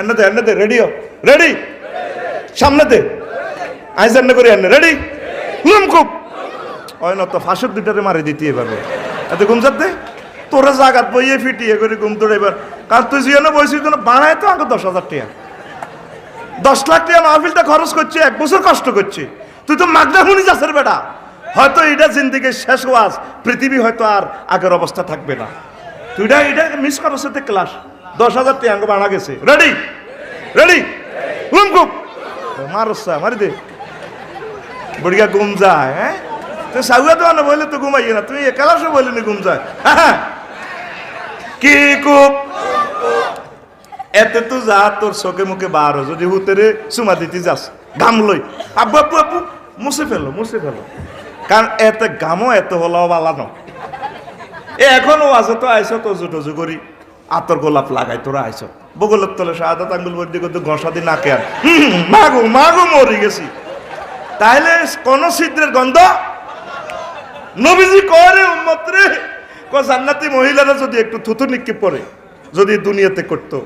এনে দে এনে দে radio ready সামনে দে আইস এনে করি এনে রেডি খুব ওই না তো ফাঁসের দুটারে মারি দিতে এভাবে এত ঘুম দে তোরা জাগাত বইয়ে ফিটিয়ে করে ঘুম তোর এবার কারণ তুই জিয়ানো বসি তো বাড়ায় তো আগে দশ হাজার টাকা দশ লাখ টাকা মাহফিলটা খরচ করছে এক বছর কষ্ট করছে তুই তো মাগনা শুনি যাচ্ছের বেটা হয়তো এটা জিন্দিগির শেষ ওয়াজ পৃথিবী হয়তো আর আগের অবস্থা থাকবে না তুই এটা এটা মিস করছে ক্লাস দশ হাজার টাকা আঙ্গ বাড়া গেছে। রেডি রেডি খুব মারসা মারি দে। বড়িয়া ঘুম যায় হ্যাঁ? তো সাউয়া তো না, বললে তো ঘুমাইয়ে না। তুমি একালাসও বললি না ঘুম যায়। হ্যাঁ কি খুব এতে তো যা তোর চোখে মুখে বারো যদি হুতেরে চুমা দিতে যাস গাম লই। আব্বু আব্বু আব্বু। মুছে ফেলো মুছে ফেলো। কারণ এতে গামও এত হলো বালানো এখনও আছে তো, আইসো তো, জুটো করি আতর গোলাপ লাগাই, তোরা আইস বগলের তলে সাদা আঙ্গুল বড্ডি করতে ঘষা দি নাকে আর মাগো মাগো, মরি গেছি। তাইলে কোন ছিদ্রের গন্ধ? নবীজি করে উম্মত রে ক জান্নাতি মহিলারা যদি একটু থুতু নিক্ষেপ করে, যদি দুনিয়াতে করতো,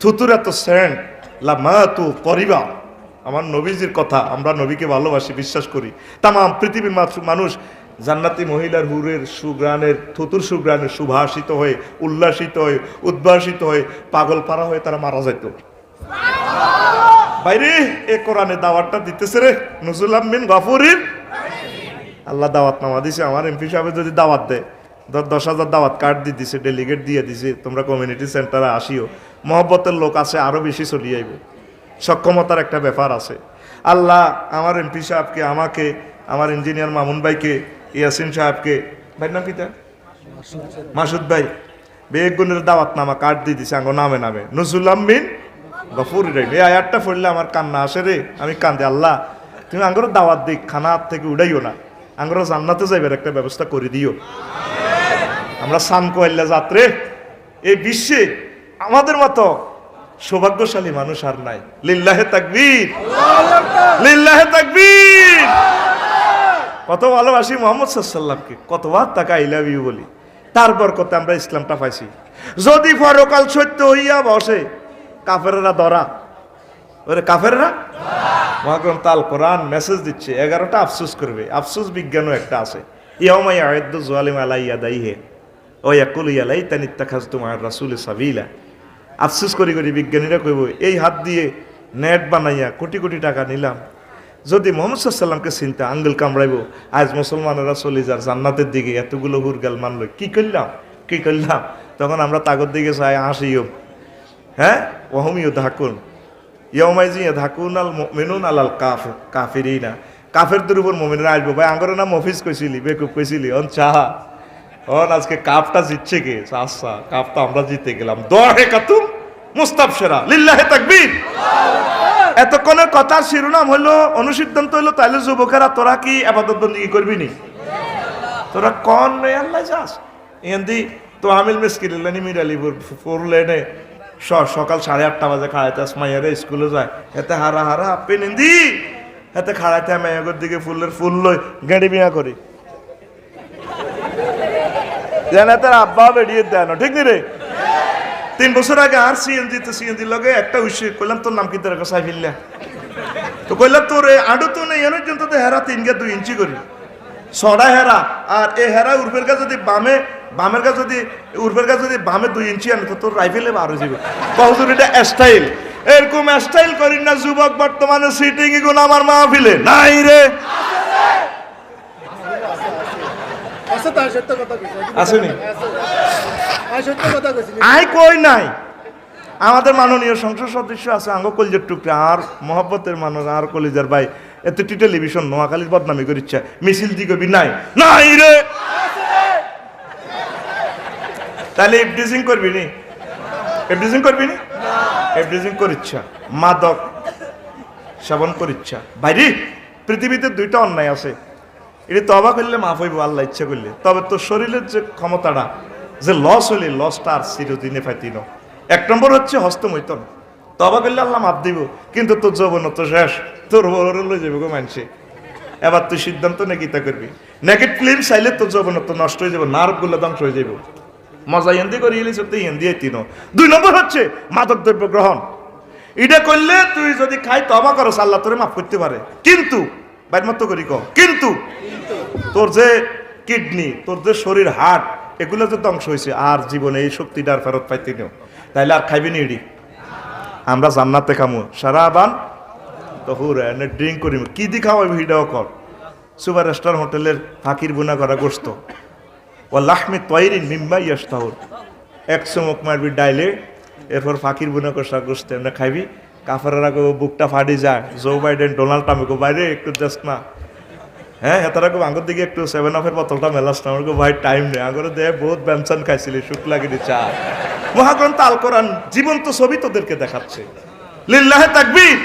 থুতুর এত সেন্ট লামা তু করিবা আমার নবীজির কথা আমরা নবীকে ভালোবাসি, বিশ্বাস করি। তামাম পৃথিবীর মানুষ জান্নাতি মহিলার হুরের সুগ্রানের থুতুর সুগ্রানের সুভাষিত হয়ে, উল্লাসিত হয়ে, উদ্ভাসিত হয়ে পাগল পারা হয়ে তারা মারা যেত। বাইরে, এ কোরআনে দাওয়াতটা দিতেছে রে, নজরুল আহমিন গফুরির। আল্লাহ দাওয়াত নামা দিছে, আমার এমপি সাহেব যদি দাওয়াত দেয়, ধর দশ হাজার দাওয়াত কার্ড দিয়ে দিছে ডেলিগেট দিয়ে দিছে, তোমরা কমিউনিটি সেন্টারে আসিও, মহব্বতের লোক আছে, আরও বেশি চলি আইব। সক্ষমতার একটা ব্যাপার আছে। আল্লাহ আমার এমপি সাহেবকে, আমাকে, আমার ইঞ্জিনিয়ার মামুন ভাইকে ইয়াসিন সাহেবকে। ভাই নাম কিতা মাসুদ ভাই। বেগুনের দাওয়াত নামা কার্ড দিয়ে দিছে আঙ্গ নামে নামে। নজরুল আহমিন গফুর রহিম এই আয়াতটা পড়লে আমার কান্না আসে রে। আমি কান্দে আল্লাহ তুমি আঙ্গর দাওয়াত দিক খানা হাত থেকে উড়াইও না। আঙ্গর জান্নাতে যাইবার একটা ব্যবস্থা করে দিও। আমরা সান কোয়াল্লা যাত্রে এই বিশ্বে আমাদের মতো সৌভাগ্যশালী মানুষ আর নাই। লিল্লাহে তাকবীর। লিল্লাহে তাকবীর। কত ভালোবাসি মোহাম্মদ সাল্লামকে কতবার তাকে আই লাভ ইউ বলি। তারপর কত আমরা ইসলামটা পাইছি। যদি পরকাল সত্য হইয়া বসে, কাফেরেরা ধরা। ওরে কাফেররা? মহাগ্রন্থ তাল কোরআন মেসেজ দিচ্ছে, এগারোটা আফসুস করবে। আফসোস বিজ্ঞানও একটা আছে। ইয়ামাই আয়দ্দ জোয়ালিম আলাইয়া দাই হে ও ইয়াকুল ইয়ালাই তানিত্তা খাজ তোমার রাসুল সাবিলা। আফসোস করি করি বিজ্ঞানীরা কইব, এই হাত দিয়ে নেট বানাইয়া কোটি কোটি টাকা নিলাম। যদি মোহাম্মদ সাল্লামকে চিন্তা, আঙ্গুল কামড়াইব, আজ মুসলমানেরা চলে যার জান্নাতের দিকে এতগুলো হুরগাল মানল কি করলাম? কি করলাম? তখন আমরা তাগর দিকে চাই হাসিও হ্যাঁ? ওহমিও ধাকুন। ইয়মাইজি ধাকুন আল মেনুন আলাল কাফ কাফিরি না কাফেরদের উপর মমিনরা আসব। ভাই আঙ্গর নাম অফিস কইছিলি, বেকুব কইছিলি। অন চাহা অন আজকে কাপটা জিতছে কে? আচ্ছা কাপটা আমরা জিতে গেলাম। দোয়া হে কাতুম মুস্তাব সেরা। লিল্লাহে তাকবীর। এতক্ষণের কথার শিরোনাম হলো অনুসিদ্ধান্ত হলো তাইলে যুবকেরা তোরা কি আপাতত বন্দিগি করবি নি তোরা কন আল্লাহ যাস এন্দি তো আমিল মিসকিল লেনি স- সকাল সাড়ে আটটা বাজে খাড়াইতে মাইয়ারে স্কুলে যায় এতে হারা হারা আপে নিন্দি এতে খাড়াইতে মাইয়াগর দিকে ফুলের ফুল লই গেঁড়ি বিয়া করি যেন তার আব্বা বেরিয়ে দেয় না ঠিক নি রে তিন বছর আগে আর সিএনজি তো সিএনজি লগে একটা উইসে কইলাম তোর নাম কি? তোর কাছে ফিরলা তো কইলাম তোর আডু তো নেই এনের জন্য তো হেরা তিন গে দুই ইঞ্চি করি। ছড়া হেরা আর এই হেরা উর্ফের কাছে যদি বামে বামের কাছে যদি উর্ফের কাছে যদি বামে দুই ইঞ্চি আনে তো তোর রাইফেলে বার যাবে। কহজুর এটা স্টাইল এরকম স্টাইল করি না যুবক বর্তমানে সিটিং এগুলো আমার মাহফিলে। নাই রে। কইছি আসেনি। আই কই নাই? আমাদের মাননীয় সংসদ সদস্য আছে আঙ্গ কলিজার টুকরা আর মহব্বতের মানুষ আর কলিজার ভাই। এত টি টেলিভিশন নোয়াখালীর বদনামি করিচ্ছে। মিছিল দি কবি নাই। নাই রে! তাহলে এফডিজিং করবি নি? এফডিজিং করবি নি? এফডিজিং করিচ্ছা। মাদক সেবন করিচ্ছা। বাইরে পৃথিবীতে দুইটা অন্যায় আছে। এটা তবা করলে মাফ হইব আল্লাহ ইচ্ছা করলে। তবে তোর শরীরের যে ক্ষমতাটা যে লস হইলে লসটা আর চিরদিনে ফাইতিন এক নম্বর হচ্ছে হস্তমৈতন তবা করলে আল্লাহ মাফ দিব, কিন্তু তোর যৌবন তো শেষ, তোর বড় লই যাবে গো মানছে এবার তুই সিদ্ধান্ত নে, গীতা করবি। নেগেট ফিল্ম চাইলে তোর যৌবন তো নষ্ট হয়ে যাবে, নার্ভগুলো ধ্বংস হয়ে যাবে। মজা হিন্দি করে, ইলিশ তুই হিন্দি তিনো দুই নম্বর হচ্ছে মাদক দ্রব্য গ্রহণ। এটা করলে তুই যদি খাই তবা করস, আল্লাহ তোরে মাফ করতে পারে। কিন্তু বাইর মতো করি কিন্তু তোর যে কিডনি তোর যে শরীর হার্ট এগুলো যে ধ্বংস হয়েছে, আর জীবনে এই শক্তিটা আর ফেরত পাইতে নেও তাইলে আর খাইবি নি এডি? আমরা জান্নাতে খামু। সারা আবান তো ড্রিঙ্ক করিম। কি দি খাওয়াবি ভিডিও কর। সুপার স্টার হোটেলের ফাঁকির বুনা করা গোস্ত ও লাহমি তৈরিন মিম্বাই ইয়াস্তাহুর এক চমক মারবি ডাইলে, এরপর ফাকির বুনা কষা গোস্ত এমনি খাইবি। কাফারেরা বুকটা ফাটি যায় জো বাইডেন, ডোনাল্ড ট্রাম্পকে বাইরে একটু দেশ না। হ্যাঁ হেতারা কো আঙ্গুর দিকে একটু সেভেন অফের বোতলটা মেলাস না আমার ভাই টাইম নেই। আঙ্গুরে দেয় বহুত ব্যঞ্জন খাইছিলি শুক্লা গিরি চা। মহাগ্রন্থ আল কোরআন জীবন্ত ছবি তোদেরকে দেখাচ্ছে। লিল্লাহে তাকবীর।